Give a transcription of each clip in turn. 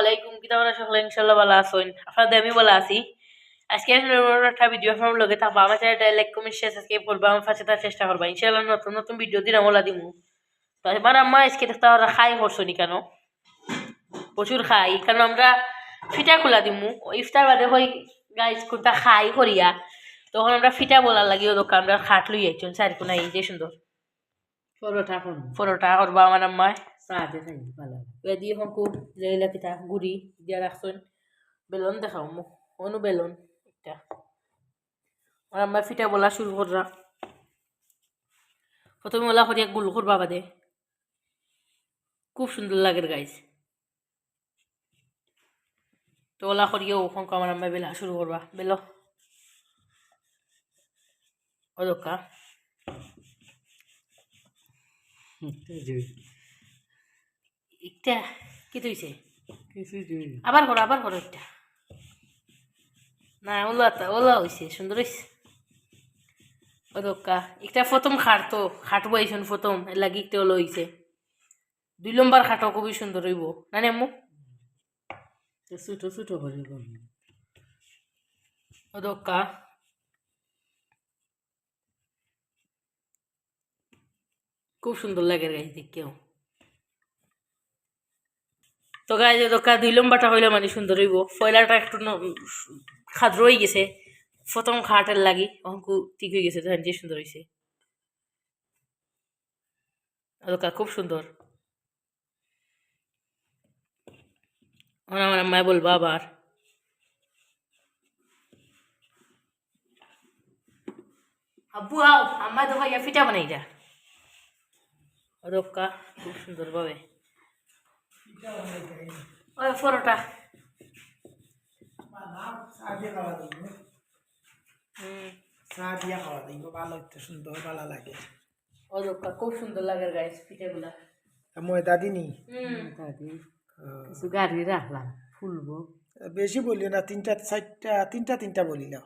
আলাইকুম কিতা করা সকলে ইনশাল্লাহ ভালো আছেন। আপনাদের আমি ভালো আছি। আজকে একটা ভিডিও আপনার লগে থাকব। আমার চ্যানেলটা লাইক কমেন্ট শেয়ার সাবস্ক্রাইব করবা। আমার পাশে তার চেষ্টা করবা। ইনশাল্লাহ নতুন নতুন ভিডিও দিন আমলা দিমু। তো এবার আম্মা আজকে দেখতে ওরা খাই করছনি কেন? প্রচুর খাই। কারণ আমরা ফিটা খোলা দিমু। ইফতার বাদে হই গাইজ কোনটা খাই করিয়া তখন আমরা ফিটা বলার লাগি ও দোকান আমরা খাট লই আইছন চারি কোনা এই যে সুন্দর। পরোটা পরোটা করবা আমার আম্মায় দিয়ে খাই ভালো wedi হংকু লেলা কিতা গুড়ি দিয়া রাখছেন বেলন দেখাও মোক অনু বেলন একটা আর আমার ফিটা বলা শুরু কররা প্রথমে ওলা করিয়া গুল করবা বাদে খুব সুন্দর লাগে গাইজ তো ওলা করিয়া ওখান আমার আম্মা বেলা শুরু করবা বেলো ও একটা কি তুইছে? আবার করো আবার করো একটা না ওলা ওলা হয়েছে সুন্দর হয়েছে ও দোকা একটা প্রথম খাটতো খাটবো এইসন প্রথম এর লাগি একটা ওলো হয়েছে দুই নম্বর খাটো খুবই সুন্দর হইব না নে মোক ছোটো ছোটো করে দোকা। খুব সুন্দর লাগে গাছ দেখেও তো গায়ে যে দোকা দুই লম্বাটা হইলে মানে সুন্দর হইব। ফয়লাটা একটু খাদ্র হয়ে গেছে। প্রথম খাটের লাগি, অঙ্কু ঠিক হয়ে গেছে যে সুন্দর হয়েছে দোকা খুব সুন্দর। আমার আম্মায় বলব আবার। আব্বু, আও আম্মা তো ভাইয়া ফিটা বানাই যা রোক্কা খুব সুন্দর ভাবে ওই পরোটা খুব সুন্দর লাগে গাইস পিঠাগুলা। তা ময়দা দিনি হুম। তাতে কিছু গাড়ি রাখলাম ফুলবো। বেশি বলিও না তিনটা চারটা তিনটা তিনটা বলি বলিল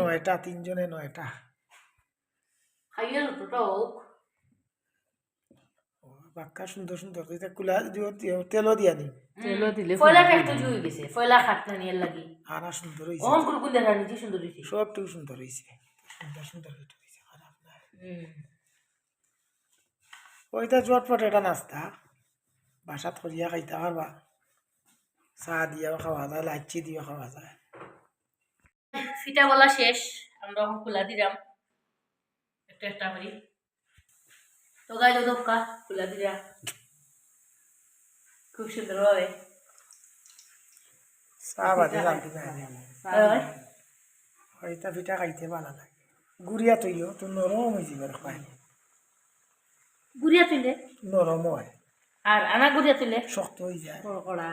নয়টা তিনজনে নয়টা। খাইয়ে তো বাক্কা সুন্দর সুন্দর এটা কুলা দিও তেলও দিয়া নি তেলও দিলে ফয়লাটা একটু জুই গেছে ফয়লা খাটনা নিয়ে লাগি। আনা সুন্দর হয়েছে অহন করে গুন্দে রানি যে সুন্দর হয়েছে সবটুকু সুন্দর হয়েছে সুন্দর সুন্দর হইতে হয়েছে খারাপ না ওইটা চটপট এটা নাস্তা। বাসাত করিয়া খাইতে পারবা চা দিয়েও খাওয়া যায় লাচ্ছি দিয়েও খাওয়া যায়। ফিটা বলা শেষ আমরা খোলা দিলাম একটা একটা করি তো গাই দোকা খোলা দিলাম খুব সুন্দর বাদে রাখি পিঠা খাইতে ভালো লাগে গুড়িয়া তৈও তো নরম হয়ে যাবে খাই গুড়িয়া তুলে নরম হয় আর আনা গুড়িয়া তুলে শক্ত হয়ে যায় কড়কড়া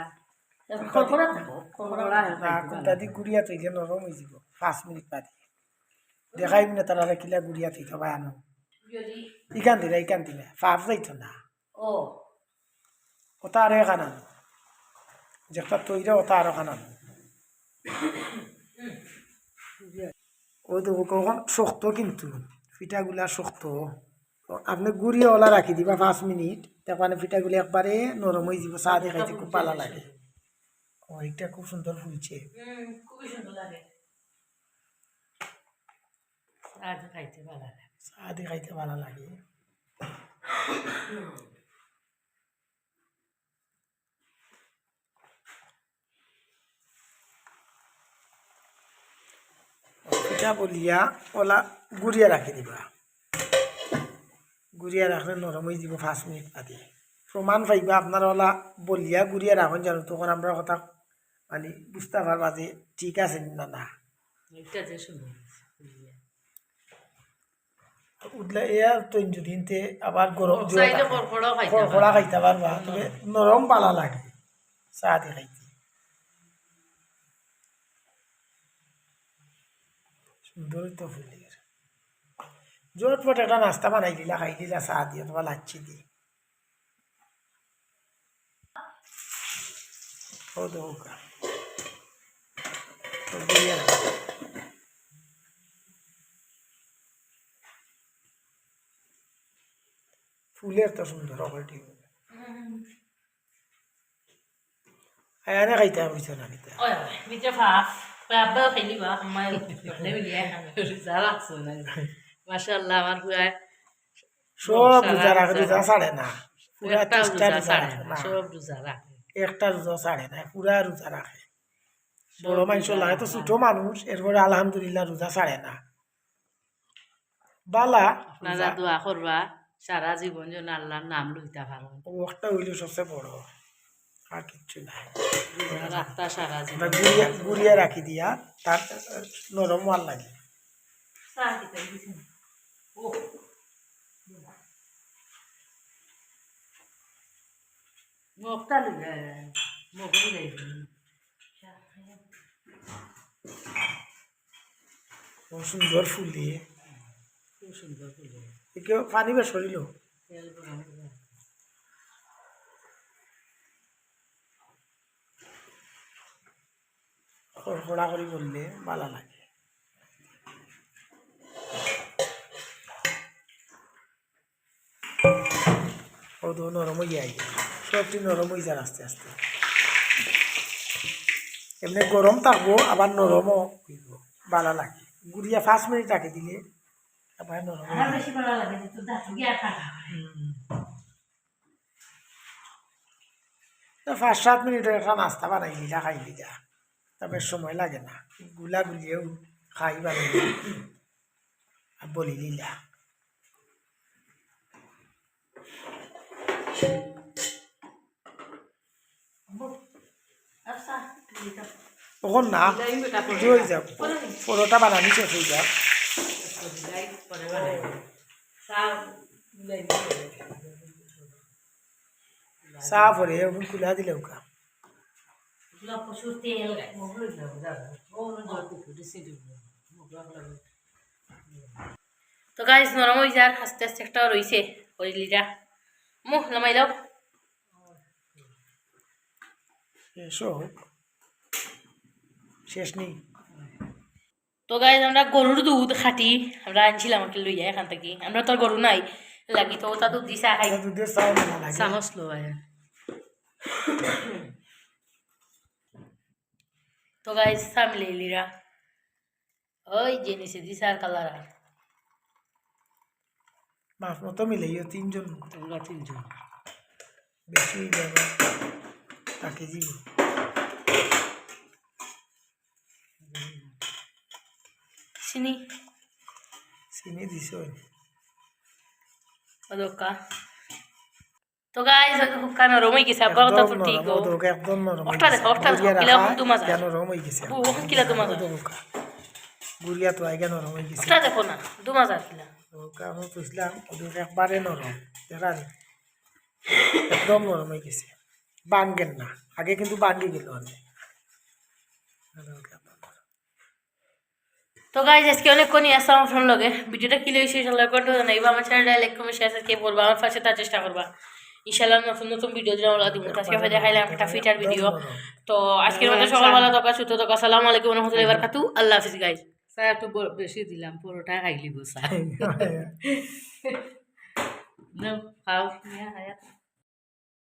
খড়খড়া থাকো খড়খড়া না কোনটা দি গুড়িয়া তৈলে নরম হয়ে যাব পাঁচ মিনিট বাদে দেখাই না তারা রাখিলে গুড়িয়া তৈ থবা আনো ইকান দিলা ইকান দিলা ফাফ যাইতো না ও ওটা আরও খানান যেটা তৈরি ওটা আরও খানান ওই তো কখন শক্ত কিন্তু পিঠাগুলা শক্ত আপনি গুড়িয়ে ওলা রাখি দিবা পাঁচ মিনিট তখন পিঠাগুলি একবারে নরম হয়ে যাব চা দিয়ে খাইতে খুব ভালো লাগে ও এটা খুব সুন্দর ফুলছে খুবই সুন্দর লাগে আজ খাইতে ভালো লাগে চা দিয়ে খাইতে ভালো লাগে। পিঠা বলিয়া ওলা গুড়িয়া রাখি দিবা। গুড়িয়া রাখলে নরম যাব পাঁচ মিনিট বাদে প্রমাণ পাইবা আপনার ওলা বলিয়া গুড়িয়া রাখুন জানো, তখন আমরা কথা মানে বুঝতে পারবা যে ঠিক আছে না না। উঠলে এয়া তৈন যদি আবার গরম। খড়া খাইতে পারবা তবে নরম পালা লাগে দিয়ে খাইতে। সুন্দর তো ফুলের জটপট একটা নাস্তা বানাই দিলা খাই দিলা চা দিয়ে তোমার লাচ্ছি ও দৌকা তো দিয়ে রাখো। ফুলের তো সুন্দর আয়ানে খাইতে হইছে না ওই ফাফ খাইলি বা আমার পুরা সব রোজা রাখে রোজা ছাড়ে না। পুরা একটা রোজা রাখে না না। সব রোজা রাখে একটা রোজা ছাড়ে না পুরা রোজা রাখে বড় মানুষ লাগে তো ছোট মানুষ এরপরে আলহামদুলিল্লাহ রোজা ছাড়ে না। বালা দোয়া করবা সারা জীবন যেন আল্লাহর নাম লইতে পারো একটা হইল সবচেয়ে বড়। আর কিচ্ছু নাই। রাখতা সারা জীবন গুড়িয়া রাখি দিয়া তার নরম আর লাগে। খুব সুন্দর ফুল দিয়ে। খুব সুন্দর ফুল পানি গরম করে খড়খড়া করে বললে ভালো লাগে। নরম হয়ে যায় সবটি নরম হয়ে যায় আস্তে আস্তে। এমনি গরম থাকব, আবার নরমও ভালো লাগে। গুড়িয়া পাঁচ মিনিট রাখে দিলে পাঁচ সাত মিনিটের একটা নাস্তা বানাই দিলা খাই দিলা তবে সময় লাগে না। গুলা গুলিয়েও খাই বানাই বলি দিলা আচ্ছা তখন না পরোটা। বানানি শেষ হয়ে যাও দিলাই পরে বানাই চা দিলাই চা পরে ওখানে খুলা দিলে ওকা এগুলো প্রচুর তেল গায় মুখ লই যাও যাও ও লই কুকু দিছি দিব মুখ লাগলা তো গাইস নরম হয়ে যার আস্তে আস্তে একটা রইছে হইলিটা মুখ নামাই দাও এসো শেষ নেই তো গাইস আমরা গরুর দুধ খাটি আমরা আনছিলাম আর কি লইয়া এখান থেকে। আমরা তো গরু নাই লাগি তো ওটা দুধ দিছে খাই। দুধের চামচ লো তো গাইস সামলে লিরা ওই যে নিচে দিছে আর কালার মাছ মতো মিলাইও তিনজন। তোমরা তিনজন। বেশি যাবে তাকে দিব চিনি চিনি দিছ ওদকা তো গাইস হুক্কা নরম হয়ে গেছে আবার তো নরম ওদক একদম নরম গেছে। দেখো, গুড়িয়া কিলা কিন্তু মজা। ইয়া নরম হয়ে গেছে ও, ওখান কিলা তো মজা। গুড়িয়া তো আগে নরম হয়ে গেছে ওটা দেখো না দু মাজার কিলা ওকে আমি বুঝলাম ওদক একবারে নরম দেখান একদম নরম হয়ে গেছে বানগেন না আগে কিন্তু বাঙ্গি গেল অনেক তো গাইজ আজকে অনেক কোনি আসলাম আপনার লগে ভিডিওটা কি লেগেছে ইনশাল্লাহ করতে জানাইবা আমার চ্যানেলটা লাইক কমেন্ট শেয়ার সাবস্ক্রাইব করবা আমার পাশে তার চেষ্টা করবা। ইনশাল্লাহ নতুন নতুন ভিডিও দিলাম ওলা দিব। আজকে আমি দেখাইলাম একটা ফিটার ভিডিও তো আজকের মতো সকালবেলা দোকা সুতো দোকা সালাম আলাইকুম রহমতুল্লাহ বারকাতু আল্লাহ হাফিজ গাইজ একটু ব- বেশি দিলাম। পরোটা খাইলি বসা খাও। নিয়া হায়াত